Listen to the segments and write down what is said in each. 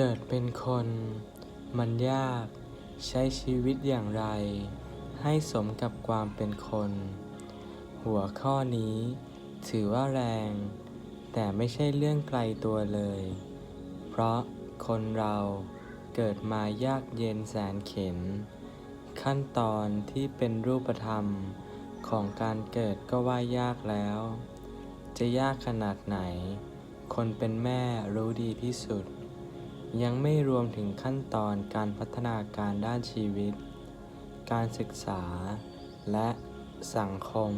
เกิดเป็นคน มันยาก ใช้ชีวิตอย่างไร ให้สมกับความเป็นคน หัวข้อนี้ ถือว่าแรง แต่ไม่ใช่เรื่องไกลตัวเลย เพราะคนเราเกิดมายากเย็นแสนเข็น ขั้นตอนที่เป็นรูปธรรมของการเกิดก็ว่ายากแล้ว จะยากขนาดไหน คนเป็นแม่รู้ดีที่สุด ยังไม่รวมถึงขั้นตอนการพัฒนาการด้านชีวิต การศึกษา และสังคม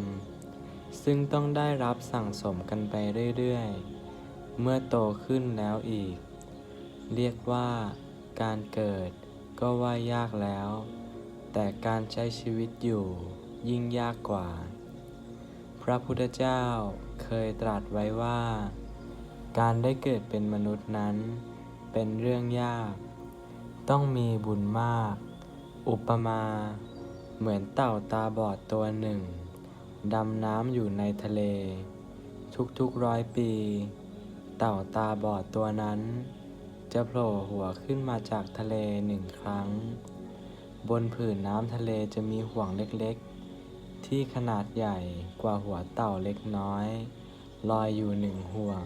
ซึ่งต้องได้รับสั่งสมกันไปเรื่อยๆ เมื่อโตขึ้นแล้วอีก เรียกว่าการเกิดก็ว่ายากแล้ว แต่การใช้ชีวิตอยู่ยิ่งยากกว่า พระพุทธเจ้าเคยตรัสไว้ว่า การได้เกิดเป็นมนุษย์นั้น เป็นเรื่องยาก ต้องมีบุญมาก อุปมา เหมือนเต่าตาบอดตัวหนึ่ง ดำน้ำอยู่ในทะเล ทุกๆร้อยปี เต่าตาบอดตัวนั้น จะโผล่หัวขึ้นมาจากทะเลหนึ่งครั้ง บนผืนน้ำทะเลจะมีห่วงเล็กๆ ที่ขนาดใหญ่กว่าหัวเต่าเล็กน้อย ลอยอยู่หนึ่งห่วง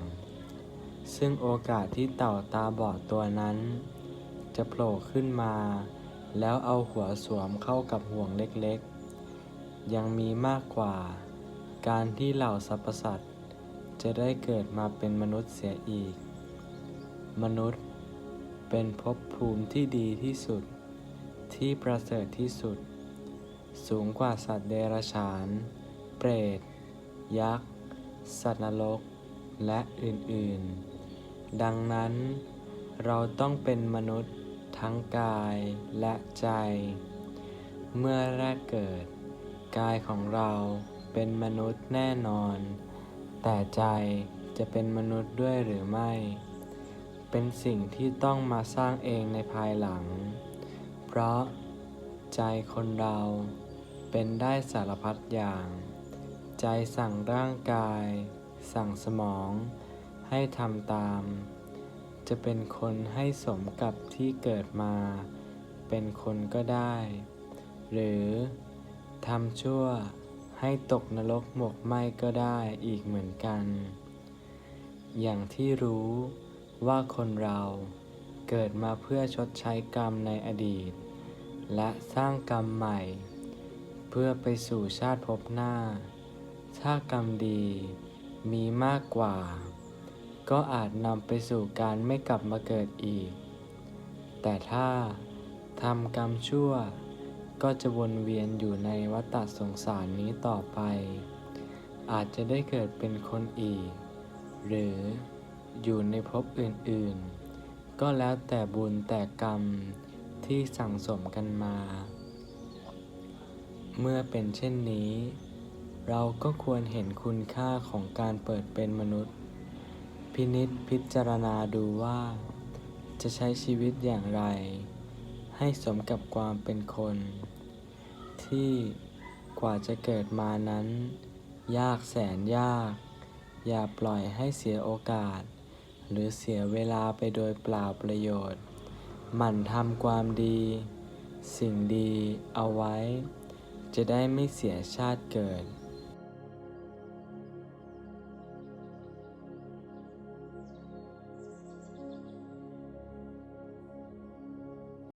ซึ่งโอกาสที่เต่าตาบอดตัวนั้น จะโผล่ขึ้นมา แล้วเอาหัวสวมเข้ากับห่วงเล็กๆ ยังมีมากกว่า การที่เหล่าสรรพสัตว์จะได้เกิดมาเป็นมนุษย์เสียอีก มนุษย์เป็นภพภูมิที่ดีที่สุด ที่ประเสริฐที่สุด สูงกว่าสัตว์เดรัจฉาน เปรต ยักษ์ สัตว์นรก และอื่น ๆ ดังนั้น เราต้องเป็นมนุษย์ทั้งกายและใจ เมื่อแรกเกิด กายของเราเป็นมนุษย์แน่นอน แต่ใจจะเป็นมนุษย์ด้วยหรือไม่ เป็นสิ่งที่ต้องมาสร้างเองในภายหลัง เพราะใจคนเราเป็นได้สารพัดอย่าง ใจสั่งร่างกาย สั่งสมอง ให้ทำตาม จะเป็นคนให้สมกับที่เกิดมา เป็นคนก็ได้ หรือทำชั่วให้ตกนรกหมกไหมก็ได้อีกเหมือนกัน อย่างที่รู้ว่าคนเราเกิดมาเพื่อชดใช้กรรมในอดีต และสร้างกรรมใหม่ เพื่อไปสู่ชาติภพหน้า ถ้ากรรมดีมีมากกว่า ก็อาจนำไปสู่การไม่กลับมาเกิดอีก แต่ถ้าทำกรรมชั่ว ก็จะวนเวียนอยู่ในวัฏสงสารนี้ต่อไป อาจจะได้เกิดเป็นคนอีก หรืออยู่ในภพอื่นๆ ก็แล้วแต่บุญแต่กรรมที่สั่งสมกันมา เมื่อเป็นเช่นนี้ เราก็ควรเห็นคุณค่าของการเปิดเป็นมนุษย์ พินิษพิจารณาดูว่า จะใช้ชีวิตอย่างไร ให้สมกับความเป็นคน ที่กว่าจะเกิดมานั้น ยากแสนยาก อย่าปล่อยให้เสียโอกาส หรือเสียเวลาไปโดยเปล่าประโยชน์ หมั่นทำความดี สิ่งดีเอาไว้ จะได้ไม่เสียชาติเกิด